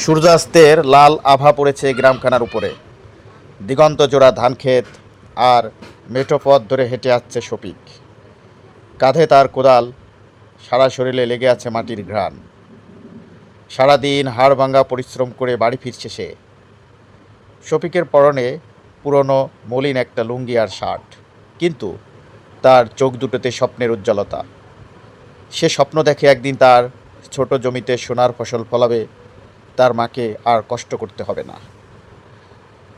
সূর্যাস্তের লাল আভা পড়েছে গ্রামখানার উপরে। দিগন্ত জোড়া ধানক্ষেত আর মেঠো পথ ধরে হেঁটে আসছে শফিক। কাঁধে তার কোদাল, সারা শরীরে লেগে আছে মাটির ঘ্রাণ। সারাদিন হাড় ভাঙা পরিশ্রম করে বাড়ি ফিরছে সে। শফিকের পরনে পুরনো, মলিন একটা লুঙ্গি আর শার্ট। কিন্তু তার চোখ দুটোতে স্বপ্নের উজ্জ্বলতা। সে স্বপ্ন দেখে একদিন তার ছোট জমিতে সোনার ফসল ফলাবে। তার মাকে আর কষ্ট করতে হবে না।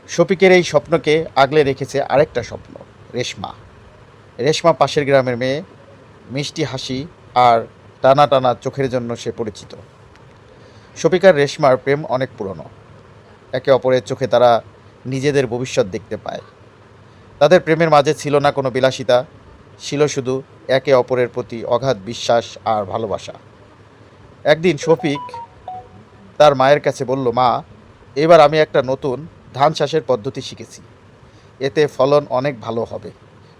শফিকের এই স্বপ্নকে আগলে রেখেছে আরেকটা স্বপ্ন, রেশমা। রেশমা পাশের গ্রামের মেয়ে, মিষ্টি হাসি আর টানা টানা চোখের জন্য সে পরিচিত। শফিক আর রেশমার প্রেম অনেক পুরনো। একে অপরের চোখে তারা নিজেদের ভবিষ্যৎ দেখতে পায়। তাদের প্রেমের মাঝে ছিল না কোনো বিলাসিতা, ছিল শুধু একে অপরের প্রতি অগাধ বিশ্বাস আর ভালোবাসা। একদিন শফিক তার মায়ের কাছে বলল, মা, এবার আমি একটা নতুন ধান চাষের পদ্ধতি শিখেছি। এতে ফলন অনেক ভালো হবে।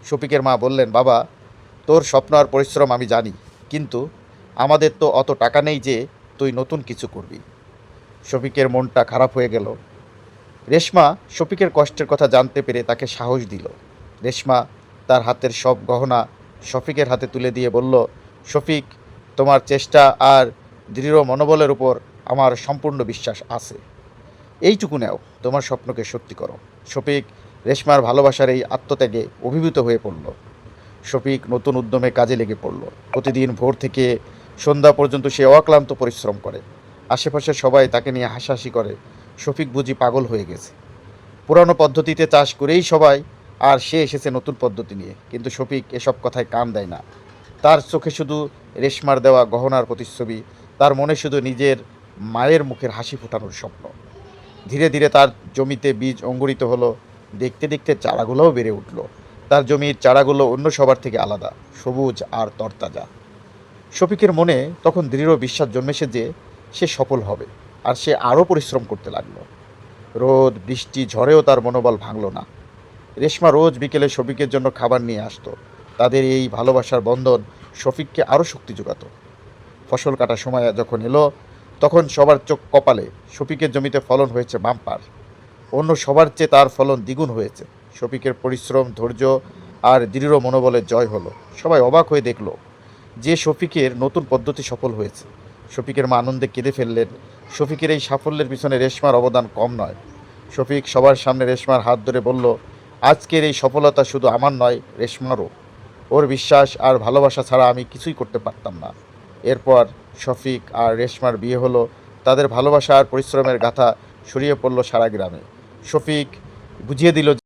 শফিকের মা বললেন, বাবা, তোর স্বপ্ন আর পরিশ্রম আমি জানি, কিন্তু আমাদের তো অত টাকা নেই যে তুই নতুন কিছু করবি। শফিকের মনটা খারাপ হয়ে গেল। রেশমা শফিকের কষ্টের কথা জানতে পেরে তাকে সাহস দিল। রেশমা তার হাতের সব গহনা শফিকের হাতে তুলে দিয়ে বলল, শফিক, তোমার চেষ্টা আর দৃঢ় মনোবলের উপর আমার সম্পূর্ণ বিশ্বাস আছে। এইটুকু নাও, তোমার স্বপ্নকে সত্যি করো। শফিক, রেশমার ভালোবাসার এই আত্মত্যাগে অভিভূত হয়ে পড়ল। শফিক নতুন উদ্যমে কাজে লেগে পড়ল। প্রতিদিন ভোর থেকে সন্ধ্যা পর্যন্ত সে অক্লান্ত পরিশ্রম করে। আশেপাশের সবাই তাকে নিয়ে হাসাহাসি করে। শফিক বুঝি পাগল হয়ে গেছে। পুরানো পদ্ধতিতে চাষ করেই সবাই আর সে এসেছে নতুন পদ্ধতি নিয়ে। কিন্তু শফিক এসব কথায় কান দেয় না। তার চোখে শুধু রেশমার দেওয়া গহনার প্রতিচ্ছবি, তার মনে শুধু নিজের মায়ের মুখের হাসি ফোটানোর স্বপ্ন। ধীরে ধীরে তার জমিতে বীজ অঙ্কুরিত হলো, দেখতে দেখতে চারাগুলোও বেড়ে উঠল। তার জমির চারাগুলো অন্য সবার থেকে আলাদা, সবুজ আর তরতাজা। শফিকের মনে তখন দৃঢ় বিশ্বাস জন্মেছে যে সে সফল হবে আর সে আরও পরিশ্রম করতে লাগল। রোদ, বৃষ্টি, ঝড়েও তার মনোবল ভাঙল না। রেশমা রোজ বিকেলে শফিকের জন্য খাবার নিয়ে আসতো। তাদের এই ভালোবাসার বন্ধন শফিককে আরও শক্তি যোগাতো। ফসল কাটার সময় যখন এলো তখন সবার চোখ কপালে শফিকের জমিতে ফলন হয়েছে বাম্পার। অন্য সবার চেয়ে তার ফলন দ্বিগুণ হয়েছে। শফিকের পরিশ্রম, ধৈর্য আর দৃঢ় মনোবলে জয় হলো। সবাই অবাক হয়ে দেখল যে শফিকের নতুন পদ্ধতি সফল হয়েছে। শফিকের মা আনন্দে কেঁদে ফেললেন। শফিকের এই সাফল্যের পিছনে রেশমার অবদান কম নয়। শফিক সবার সামনে রেশমার হাত ধরে বলল, আজকের এই সফলতা শুধু আমার নয়, রেশমারও। ওর বিশ্বাস আর ভালোবাসা ছাড়া আমি কিছুই করতে পারতাম না। এরপর শফিক আর রেশমার বিয়ে হলো। তাদের ভালোবাসা আর পরিশ্রমের গাথা ছড়িয়ে পড়ল সারা গ্রামে। শফিক বুঝিয়ে দিল